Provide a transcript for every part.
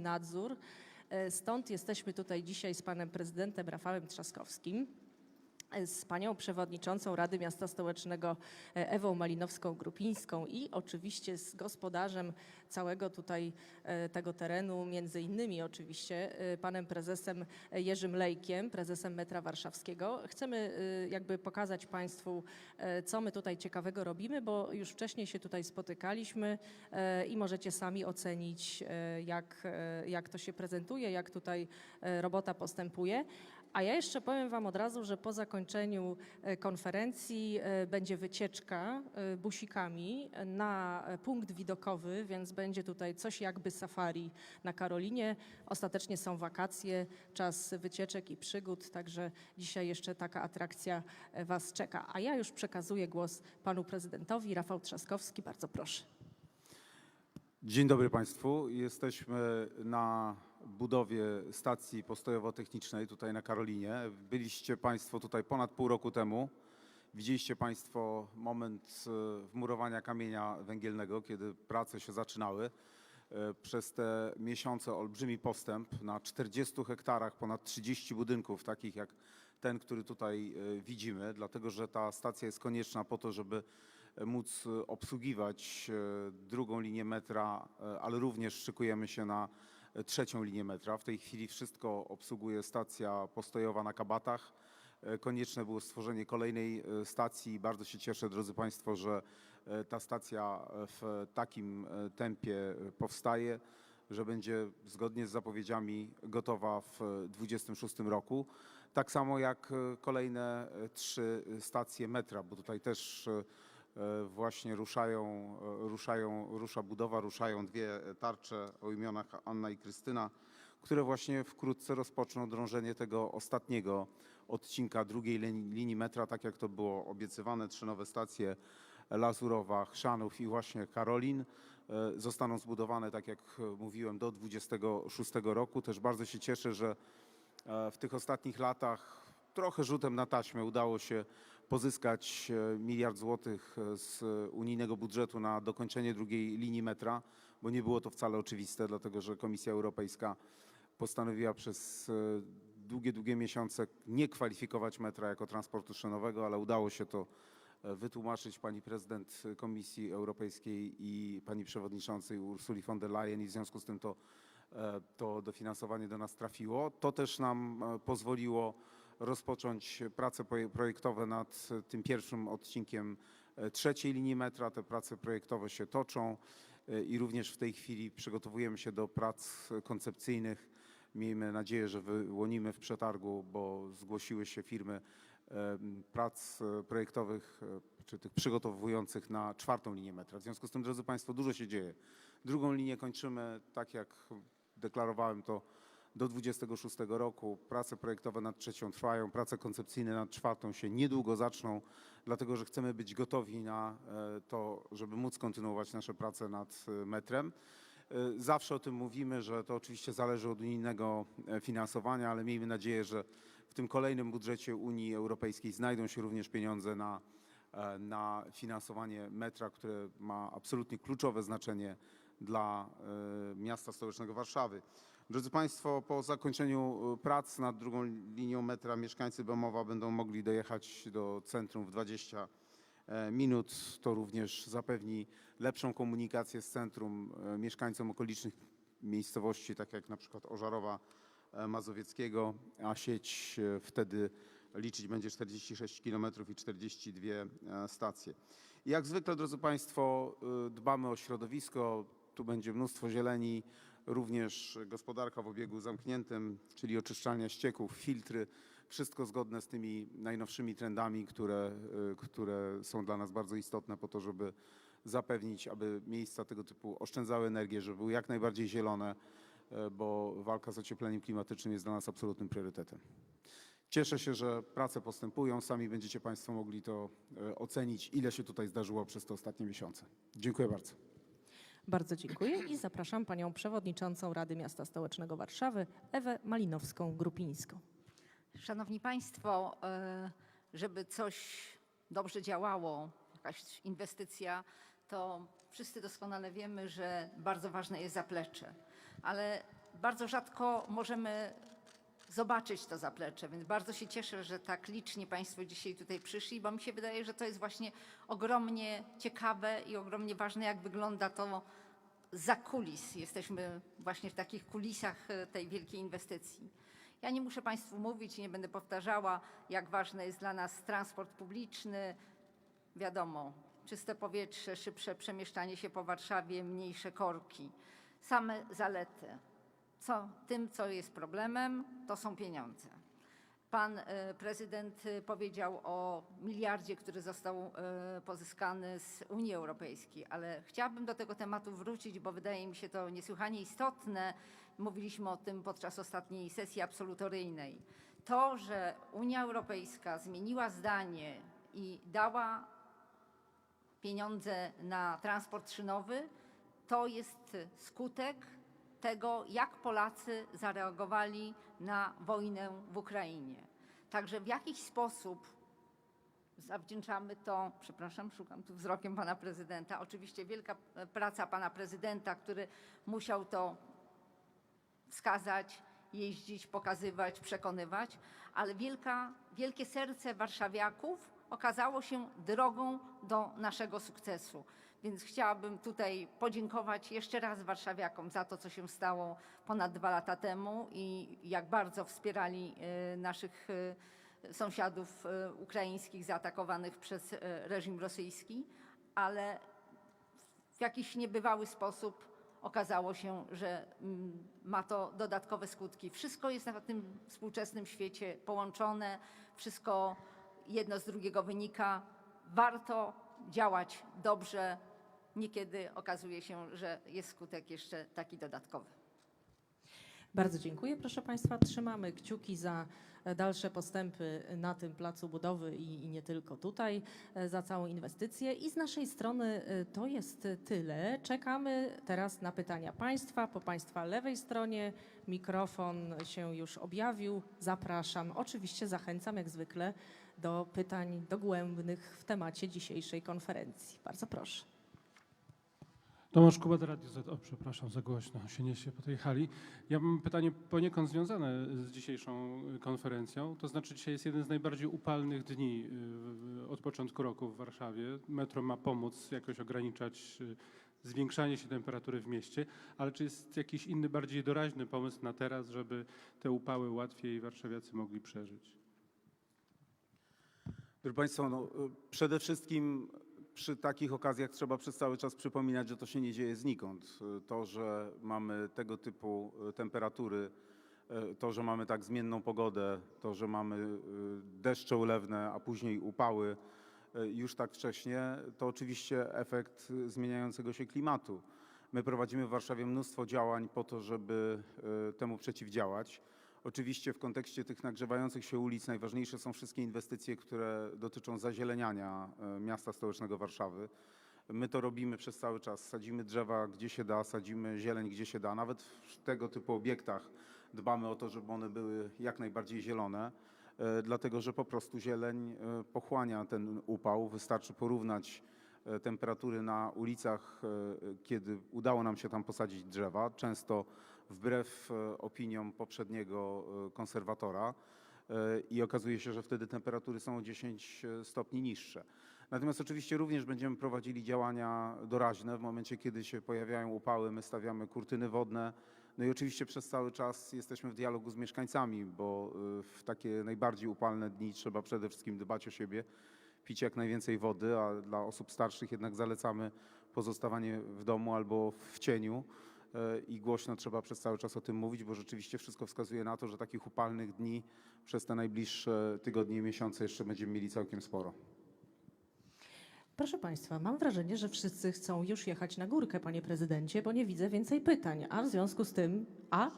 nadzór. E, Stąd jesteśmy tutaj dzisiaj z panem prezydentem Rafałem Trzaskowskim, z panią przewodniczącą Rady Miasta Stołecznego e, Ewą Malinowską-Grupińską i oczywiście z gospodarzem całego tutaj e, tego terenu, między innymi oczywiście e, panem prezesem Jerzym Lejkiem, prezesem Metra Warszawskiego. Chcemy jakby pokazać państwu, co my tutaj ciekawego robimy, bo już wcześniej się tutaj spotykaliśmy i możecie sami ocenić, jak, jak to się prezentuje, jak tutaj robota postępuje. A ja jeszcze powiem Wam od razu, że po zakończeniu e, konferencji e, będzie wycieczka e, busikami na punkt widokowy, więc będzie tutaj coś jakby safari na Karolinie. Ostatecznie są wakacje, czas wycieczek i przygód, także dzisiaj jeszcze taka atrakcja Was czeka. A ja już przekazuję głos Panu Prezydentowi. Rafał Trzaskowski, bardzo proszę. Dzień dobry Państwu. Jesteśmy na budowie stacji postojowo-technicznej tutaj na Karolinie. Byliście Państwo tutaj ponad pół roku temu. Widzieliście Państwo moment e, wmurowania kamienia węgielnego, kiedy prace się zaczynały. E, Przez te miesiące olbrzymi postęp na 40 hektarach, ponad 30 budynków, takich jak ten, który tutaj e, widzimy, dlatego że ta stacja jest konieczna po to, żeby móc obsługiwać drugą linię metra, ale również szykujemy się na trzecią linię metra. W tej chwili wszystko obsługuje stacja postojowa na Kabatach. E, Konieczne było stworzenie kolejnej e, stacji. Bardzo się cieszę, drodzy Państwo, że e, ta stacja w takim tempie powstaje, że będzie zgodnie z zapowiedziami gotowa w 2026 roku. Tak samo jak kolejne trzy stacje metra, bo tutaj też właśnie ruszają, e, ruszają, rusza budowa, ruszają dwie tarcze o imionach Anna i Krystyna, które właśnie wkrótce rozpoczną drążenie tego ostatniego odcinka drugiej lin- linii metra, tak jak to było obiecywane, trzy nowe stacje Lazurowa, Chrzanów i właśnie Karolin e, zostaną zbudowane, tak jak e, mówiłem, do 26 roku. Też bardzo się cieszę, że e, w tych ostatnich latach trochę rzutem na taśmę udało się pozyskać e, miliard złotych e, z unijnego budżetu na dokończenie drugiej linii metra, bo nie było to wcale oczywiste, dlatego że Komisja Europejska postanowiła przez e, długie, długie miesiące nie kwalifikować metra jako transportu szynowego, ale udało się to wytłumaczyć pani prezydent Komisji Europejskiej i pani przewodniczącej Ursuli von der Leyen i w związku z tym to, to dofinansowanie do nas trafiło. To też nam pozwoliło rozpocząć prace projektowe nad e, tym pierwszym odcinkiem e, trzeciej linii metra. Te prace projektowe się toczą e, i również w tej chwili przygotowujemy się do prac koncepcyjnych. Miejmy nadzieję, że wyłonimy w przetargu, bo zgłosiły się firmy em, prac e, projektowych e, czy tych przygotowujących na czwartą linię metra. W związku z tym, drodzy Państwo, dużo się dzieje. Drugą linię kończymy, tak jak deklarowałem to, do 26 roku. Prace projektowe nad trzecią trwają, prace koncepcyjne nad czwartą się niedługo zaczną, dlatego że chcemy być gotowi na e, to, żeby móc kontynuować nasze prace nad e, metrem. E, Zawsze o tym mówimy, że to oczywiście zależy od unijnego finansowania, ale miejmy nadzieję, że w tym kolejnym budżecie Unii Europejskiej znajdą się również pieniądze na, na finansowanie metra, które ma absolutnie kluczowe znaczenie dla miasta stołecznego Warszawy. Drodzy Państwo, po zakończeniu e, prac nad drugą linią metra mieszkańcy Bemowa będą mogli dojechać do centrum w 20 e, minut. To również zapewni lepszą komunikację z centrum e, mieszkańcom okolicznych miejscowości, tak jak na przykład Ożarowa e, Mazowieckiego, a sieć wtedy liczyć będzie 46 km i 42 e, stacje. I Jak zwykle, drodzy Państwo, e, dbamy o środowisko. Tu będzie mnóstwo zieleni, również gospodarka w obiegu zamkniętym, czyli oczyszczalnia ścieków, filtry. Wszystko zgodne z tymi najnowszymi trendami, które, e, które są dla nas bardzo istotne po to, żeby zapewnić, aby miejsca tego typu oszczędzały energię, żeby były jak najbardziej zielone, e, bo walka z ociepleniem klimatycznym jest dla nas absolutnym priorytetem. Cieszę się, że prace postępują. Sami będziecie Państwo mogli to e, ocenić, ile się tutaj zdarzyło przez te ostatnie miesiące. Dziękuję bardzo. Bardzo dziękuję i zapraszam panią przewodniczącą Rady Miasta Stołecznego Warszawy, Ewę Malinowską-Grupińską. Szanowni Państwo, e, żeby coś dobrze działało, jakaś inwestycja, to wszyscy doskonale wiemy, że bardzo ważne jest zaplecze. ale bardzo rzadko możemy zobaczyć to zaplecze, więc bardzo się cieszę, że tak licznie Państwo dzisiaj tutaj przyszli, bo mi się wydaje, że to jest właśnie ogromnie ciekawe i ogromnie ważne, jak wygląda to za kulis. Jesteśmy właśnie w takich kulisach e, tej wielkiej inwestycji. Ja nie muszę Państwu mówić nie będę powtarzała, jak ważny jest dla nas transport publiczny. Wiadomo, czyste powietrze, szybsze przemieszczanie się po Warszawie, mniejsze korki. Same zalety. Co, tym, co jest problemem, to są pieniądze. Pan e, prezydent e, powiedział o miliardzie, który został e, pozyskany z Unii Europejskiej, ale chciałabym do tego tematu wrócić, bo wydaje mi się to niesłychanie istotne. Mówiliśmy o tym podczas ostatniej sesji absolutoryjnej. To, że Unia Europejska zmieniła zdanie i dała pieniądze na transport szynowy, to jest skutek tego, jak Polacy zareagowali na wojnę w Ukrainie. Także w jakiś sposób zawdzięczamy to, przepraszam, szukam tu wzrokiem pana prezydenta, oczywiście wielka praca pana prezydenta, który musiał to wskazać, jeździć, pokazywać, przekonywać, ale wielka, wielkie serce warszawiaków okazało się drogą do naszego sukcesu. Więc chciałabym tutaj podziękować jeszcze raz warszawiakom za to, co się stało ponad dwa lata temu i jak bardzo wspierali e, naszych e, sąsiadów e, ukraińskich zaatakowanych przez reżim rosyjski, ale w jakiś niebywały sposób okazało się, że mm, ma to dodatkowe skutki. Wszystko jest na tym współczesnym świecie połączone, wszystko jedno z drugiego wynika. Warto działać dobrze. Niekiedy okazuje się, że jest skutek jeszcze taki dodatkowy. Bardzo dziękuję, proszę Państwa. Trzymamy kciuki za e, dalsze postępy na tym placu budowy i, i nie tylko tutaj, e, za całą inwestycję. I z naszej strony e, to jest tyle. Czekamy teraz na pytania Państwa. Po Państwa lewej stronie mikrofon się już objawił. Zapraszam. Oczywiście zachęcam jak zwykle do pytań dogłębnych w temacie dzisiejszej konferencji. Bardzo proszę. Tomasz Kubata, Radio Z. O, przepraszam, za głośno się niesie po tej hali. Ja mam pytanie poniekąd związane z dzisiejszą y, konferencją. To znaczy dzisiaj jest jeden z najbardziej upalnych dni y, od początku roku w Warszawie. Metro ma pomóc jakoś ograniczać y, zwiększanie się temperatury w mieście, ale czy jest jakiś inny, bardziej doraźny pomysł na teraz, żeby te upały łatwiej warszawiacy mogli przeżyć? Proszę Państwa, no, przede wszystkim przy takich okazjach trzeba przez cały czas przypominać, że to się nie dzieje znikąd. To, że mamy tego typu y, temperatury, y, to, że mamy tak zmienną pogodę, to, że mamy y, deszcze ulewne, a później upały już tak wcześnie, to oczywiście efekt zmieniającego się klimatu. My prowadzimy w Warszawie mnóstwo działań po to, żeby temu przeciwdziałać. Oczywiście w kontekście tych nagrzewających się ulic najważniejsze są wszystkie inwestycje, które dotyczą zazieleniania e, miasta stołecznego Warszawy. My to robimy przez cały czas. Sadzimy drzewa gdzie się da, sadzimy zieleń gdzie się da. Nawet w tego typu obiektach dbamy o to, żeby one były jak najbardziej zielone, e, dlatego że po prostu zieleń e, pochłania ten upał. Wystarczy porównać temperatury na ulicach, kiedy udało nam się tam posadzić drzewa, często wbrew e, opiniom poprzedniego e, konserwatora e, i okazuje się, że wtedy temperatury są o 10 stopni niższe. Natomiast oczywiście również będziemy prowadzili działania doraźne w momencie, kiedy się pojawiają upały, my stawiamy kurtyny wodne. No i oczywiście przez cały czas jesteśmy w dialogu z mieszkańcami, bo w takie najbardziej upalne dni trzeba przede wszystkim dbać o siebie, pić jak najwięcej wody, a dla osób starszych jednak zalecamy pozostawanie w domu albo w cieniu i głośno trzeba przez cały czas o tym mówić, bo rzeczywiście wszystko wskazuje na to, że takich upalnych dni przez te najbliższe tygodnie i miesiące jeszcze będziemy mieli całkiem sporo. Proszę Państwa, mam wrażenie, że wszyscy chcą już jechać na górkę, Panie Prezydencie, bo nie widzę więcej pytań. A w związku z tym, a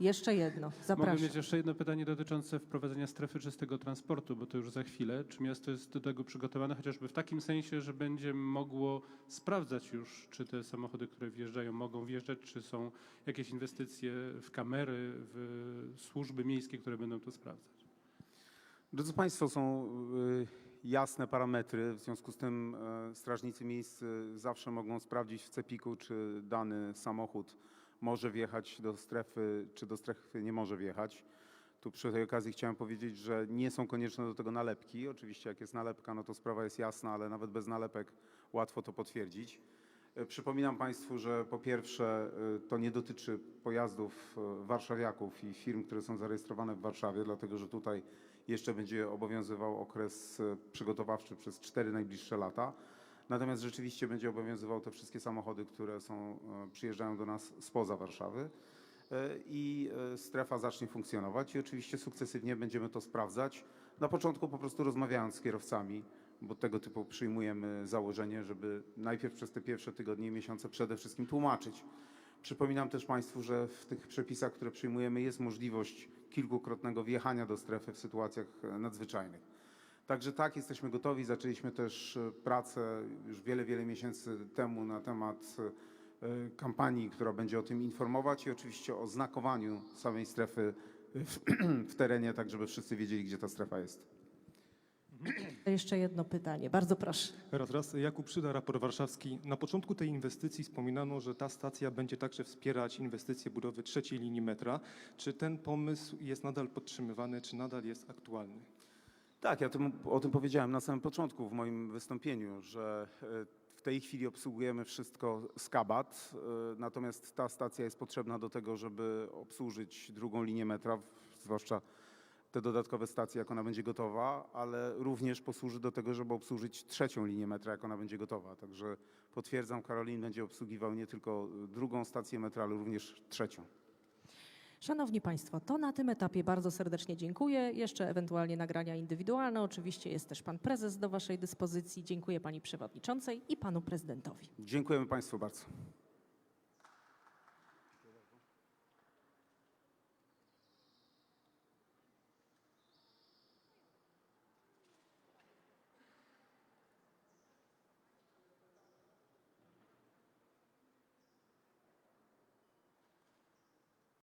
jeszcze jedno, Mogę zapraszam. mieć jeszcze jedno pytanie dotyczące wprowadzenia strefy czystego transportu, bo to już za chwilę. Czy miasto jest do tego przygotowane, chociażby w takim sensie, że będzie mogło sprawdzać już, czy te samochody, które wjeżdżają, mogą wjeżdżać, czy są jakieś inwestycje w kamery, w służby miejskie, które będą to sprawdzać? Drodzy Państwo, są y, jasne parametry, w związku z tym y, strażnicy miejscy zawsze mogą sprawdzić w cepiku, czy dany samochód może wjechać do strefy, czy do strefy nie może wjechać. Tu przy tej okazji chciałem powiedzieć, że nie są konieczne do tego nalepki. Oczywiście jak jest nalepka, no to sprawa jest jasna, ale nawet bez nalepek łatwo to potwierdzić. E, Przypominam Państwu, że po pierwsze e, to nie dotyczy pojazdów e, warszawiaków i firm, które są zarejestrowane w Warszawie, dlatego że tutaj jeszcze będzie obowiązywał okres przygotowawczy przez cztery najbliższe lata. Natomiast rzeczywiście będzie obowiązywał te wszystkie samochody, które są, e, przyjeżdżają do nas spoza Warszawy e, i e, strefa zacznie funkcjonować i oczywiście sukcesywnie będziemy to sprawdzać. Na początku po prostu rozmawiając z kierowcami, bo tego typu przyjmujemy założenie, żeby najpierw przez te pierwsze tygodnie i miesiące przede wszystkim tłumaczyć. Przypominam też Państwu, że w tych przepisach, które przyjmujemy, jest możliwość kilkukrotnego wjechania do strefy w sytuacjach nadzwyczajnych. Także tak, jesteśmy gotowi. Zaczęliśmy też e, pracę już wiele, wiele miesięcy temu na temat e, kampanii, która będzie o tym informować i oczywiście o znakowaniu samej strefy w, w terenie, tak żeby wszyscy wiedzieli, gdzie ta strefa jest. Jeszcze jedno pytanie, bardzo proszę. Raz, raz. Jakub Szyda, raport warszawski. Na początku tej inwestycji wspominano, że ta stacja będzie także wspierać inwestycje budowy trzeciej linii metra. Czy ten pomysł jest nadal podtrzymywany, czy nadal jest aktualny? Tak, ja tym, o tym powiedziałem na samym początku w moim wystąpieniu, że e, w tej chwili obsługujemy wszystko z Kabat, e, natomiast ta stacja jest potrzebna do tego, żeby obsłużyć drugą linię metra, zwłaszcza te dodatkowe stacje, jak ona będzie gotowa, ale również posłuży do tego, żeby obsłużyć trzecią linię metra, jak ona będzie gotowa. Także potwierdzam, Karolin będzie obsługiwał nie tylko drugą stację metra, ale również trzecią. Szanowni Państwo, to na tym etapie bardzo serdecznie dziękuję. Jeszcze ewentualnie nagrania indywidualne. Oczywiście jest też Pan Prezes do Waszej dyspozycji. Dziękuję Pani Przewodniczącej i Panu Prezydentowi. Dziękujemy Państwu bardzo.